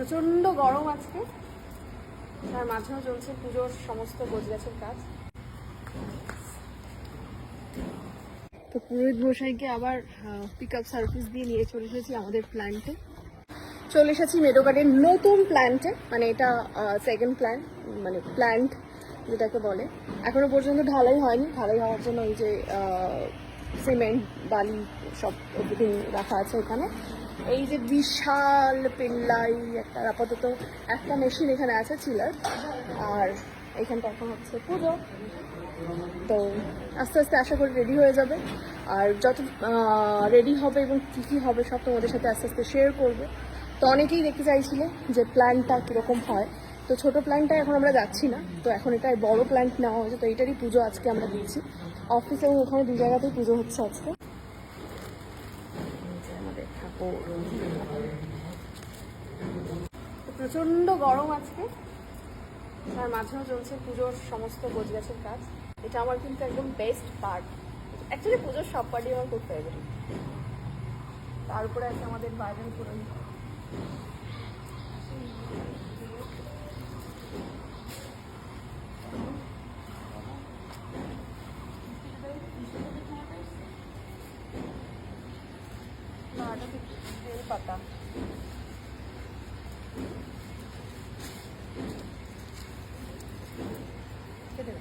প্রচণ্ড গরম আজকে। তার মাঝেও চলছে পুজোর সমস্ত গোছগাছের কাজ। তো পুরোহিত মশাইকে আবার পিক আপ সার্ভিস দিয়ে নিয়ে চলে এসেছি আমাদের প্ল্যান্টে চলে এসেছি মেডোকার্ডের নতুন প্ল্যান্টে মানে এটা সেকেন্ড প্ল্যান্ট মানে প্ল্যান্ট যেটাকে বলে। এখনও পর্যন্ত ঢালাই হয়নি। ঢালাই হওয়ার জন্য এই যে সিমেন্ট বালি সব রাখা আছে এখানে। এই যে বিশাল পিল্লাই একটা, আপাতত একটা মেশিন এখানে আছে চিলার আর এখানটা এখন হচ্ছে পুজো। তো আস্তে আস্তে আশা করি রেডি হয়ে যাবে। আর যত রেডি হবে এবং কী কী হবে সব তোমাদের সাথে আস্তে আস্তে শেয়ার করব। তো অনেকেই দেখতে চাইছিলে যে প্ল্যানটা কীরকম হয়। তো ছোট প্ল্যানটা এখন আমরা যাচ্ছি না। তো এখন এটা বড় প্ল্যান্ট নেওয়া হয়েছে। তো এটারই পুজো আজকে আমরা দিয়েছি অফিস এবং ওখানে দু জায়গাতেই পুজো হচ্ছে আজকে। আমাদের ঠাকুর প্রচণ্ড গরম আজকে। তার মাঝেও চলছে পুজোর সমস্ত গোজগাছের কাজ। এটা আমার কিন্তু একদম বেস্ট পার্ট অ্যাকচুয়ালি পুজোর সব পার্টই আমার করতে ফেভারিট তারপরে আছে আমাদের বাইরের পুরোহিত না এটা বেল পাতা। কেটে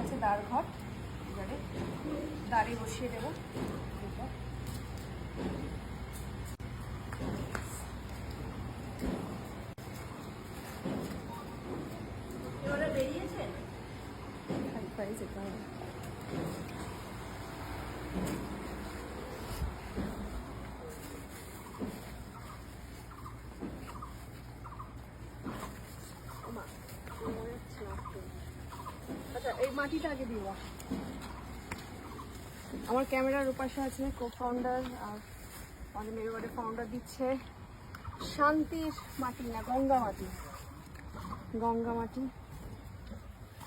আছে দাঁড় ঘট এবারে বসিয়ে দেবো। খালি যেতে হবে। ওমা, মনে হচ্ছে না একটু। আচ্ছা এই মাটিটা আগে আমার ক্যামেরার উপাশে আছে কো ফাউন্ডার আর আমাদের মেরুবাড়ির ফাউন্ডার দিচ্ছে শান্তির মাটি না, গঙ্গা মাটি। গঙ্গা মাটি।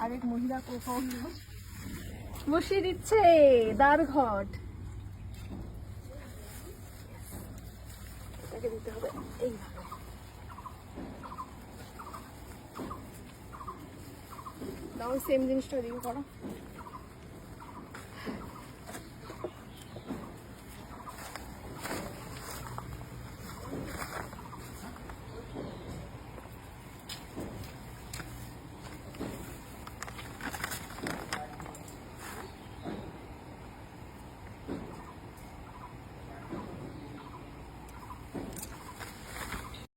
আরেক মহিলা কো ফাউন্ডার বসিয়ে দিচ্ছে দ্বার ঘট এটাকে দিতে হবে এইভাবে। তাও সেম জিনিসটা ওদিকে করো।